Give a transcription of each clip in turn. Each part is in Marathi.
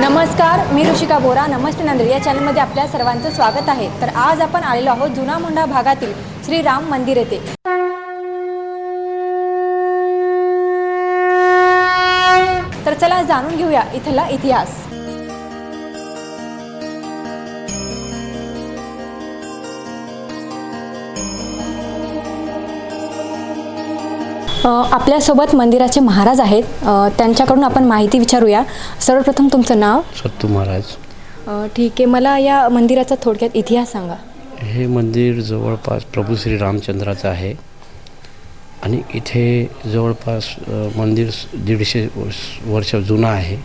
नमस्कार मी ऋषिका बोरा. नमस्ते नांदेड या चॅनलमध्ये आपल्या सर्वांचं स्वागत आहे. तर आज आपण आलेलो आहोत जुना मोंढा भागातील श्री राम मंदिर येथे. तर चला जाणून घेऊया इथला इतिहास. आपल्यासोबत मंदिराचे महाराज आहेत. त्यांच्याकडून आपण माहिती विचारूया. सर्वप्रथम तुमचं नाव? सत्तू महाराज. ठीक आहे. मला या मंदिराचा थोडक्यात इतिहास सांगा. हे मंदिर जवळपास प्रभू श्री रामचंद्राचं आहे. आणि इथे जवळपास मंदिर दीडशे वर्ष- वर्ष जुनं आहे.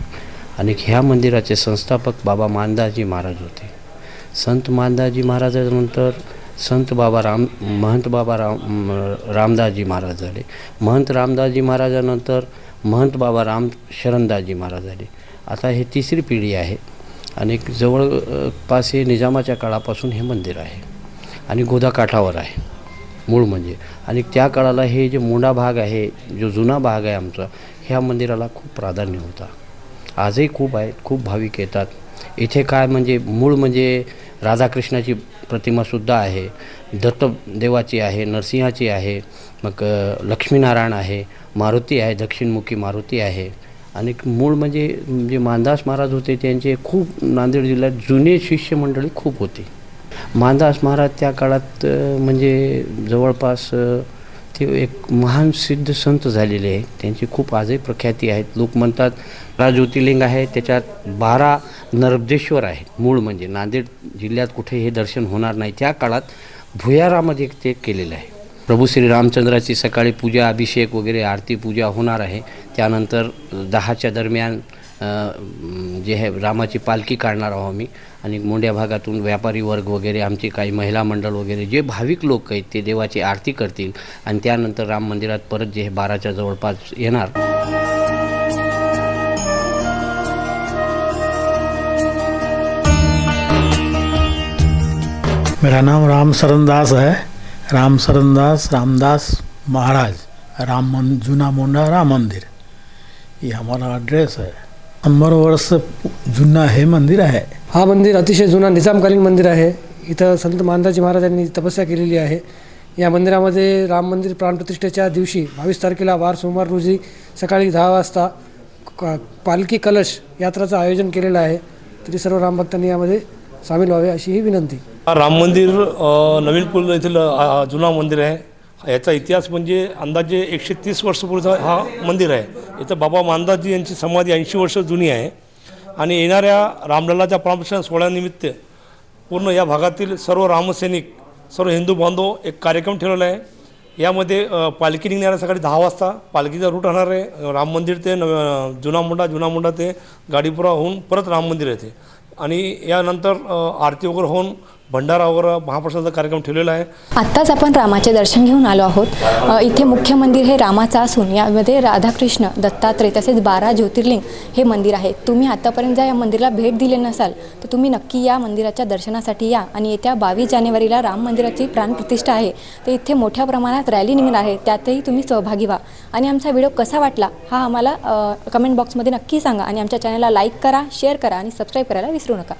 आणि ह्या मंदिराचे संस्थापक बाबा मानदाजी महाराज होते. संत मानदाजी महाराजानंतर संत बाबा राम महंत बाबा राम रामदासजी महाराज झाले. महंत रामदासजी महाराजानंतर महंत बाबा राम शरणदासजी महाराज झाले. आता हे तिसरी पिढी आहे आणि जवळपास हे निजामाच्या काळापासून हे मंदिर आहे आणि गोदाकाठावर आहे मूळ म्हणजे. आणि त्या काळाला हे जे मोंडा भाग आहे जो जुना भाग आहे आमचा ह्या मंदिराला खूप प्राधान्य होता. आजही खूप आहेत खूप भाविक येतात. इथे काय म्हणजे मूळ म्हणजे राधाकृष्णाची प्रतिमासुद्धा आहे दत्तदेवाची आहे नरसिंहाची आहे मग लक्ष्मीनारायण आहे मारुती आहे दक्षिणमुखी मारुती आहे. आणि मूळ म्हणजे जे मानदास महाराज होते त्यांचे खूप नांदेड जिल्ह्यात जुने शिष्य मंडळी खूप होती. मानदास महाराज त्या काळात म्हणजे जवळपास ते एक महान सिद्ध संत झालेले आहे त्यांची खूप आजही प्रख्याती आहेत. लोक म्हणतात बारा ज्योतिर्लिंग आहे त्याच्यात बारा नर्मदेश्वर आहेत. मूळ म्हणजे नांदेड जिल्ह्यात कुठे हे दर्शन होणार नाही. त्या काळात भुयारामध्ये ते केलेलं आहे. प्रभू श्री रामचंद्राची सकाळी पूजा अभिषेक वगैरे आरती पूजा होणार आहे. त्यानंतर दहाच्या दरम्यान जे आहे रामाची पालखी काढणार आहोत आम्ही. आणि मोंड्या भागातून व्यापारी वर्ग वगैरे आमचे काही महिला मंडळ वगैरे जे भाविक लोक आहेत ते देवाची आरती करतील. आणि त्यानंतर राम मंदिरात परत जे हे बाराच्या जवळपास येणार. मेरा नाम राम सरनदास है। राम सरनदास रामदास महाराज। राम मन जूना मोंडा राम मंदिर। ये हमारा एड्रेस है। शंभर वर्ष जुना हे मंदिर आहे. हा मंदिर अतिशय जुना निजामकालीन मंदिर आहे. इथं संत मानदाजी महाराजांनी तपस्या केलेली आहे. या मंदिरामध्ये राम मंदिर प्राणप्रतिष्ठेच्या दिवशी बावीस तारखेला वार सोमवार रोजी सकाळी दहा वाजता क- पालखी कलश यात्राचं आयोजन केलेलं आहे. तरी सर्व रामभक्तांनी यामध्ये सामील व्हावे अशी ही विनंती. हा राम मंदिर नवीन पूल येथील जुना मंदिर आहे. याचा इतिहास म्हणजे अंदाजे एकशे तीस वर्षपूर्वीचा हा मंदिर आहे. इथं बाबा मानदासजी यांची समाधी ऐंशी वर्ष जुनी आहे. आणि येणाऱ्या रामलल्लाच्या प्राणप्रतिष्ठा सोहळ्यानिमित्त पूर्ण या भागातील सर्व रामसैनिक सर्व हिंदू बांधव एक कार्यक्रम ठेवलेला आहे. यामध्ये पालखी निघणार सकाळी दहा वाजता पालखीचा रूट राहणार आहे. राम मंदिर ते नव जुना मुंडा जुना मुंडा ते गाडीपुरा होऊन परत राम मंदिर येते. आणि यानंतर आरती वगैरे होऊन भंडारा वगैरे महाप्रसादाचा कार्यक्रम ठेवलेला आहे. आत्ताच आपण रामाचे दर्शन घेऊन आलो आहोत. इथे मुख्य मंदिर हे रामाचं असून यामध्ये राधाकृष्ण दत्तात्रय तसेच बारा ज्योतिर्लिंग हे मंदिर आहे. तुम्ही आत्तापर्यंत जर या मंदिराला भेट दिले नसाल तर तुम्ही नक्की या मंदिराच्या दर्शनासाठी या आणि येत्या बावीस जानेवारीला राम मंदिराची प्राणप्रतिष्ठा आहे. तर इथे मोठ्या प्रमाणात रॅली निघणार आहे. त्यातही तुम्ही सहभागी व्हा. आणि आमचा व्हिडिओ कसा वाटला हा आम्हाला कमेंट बॉक्समध्ये नक्की सांगा आणि आमच्या चॅनलला लाईक करा शेअर करा आणि सबस्क्राईब करायला विसरू नका.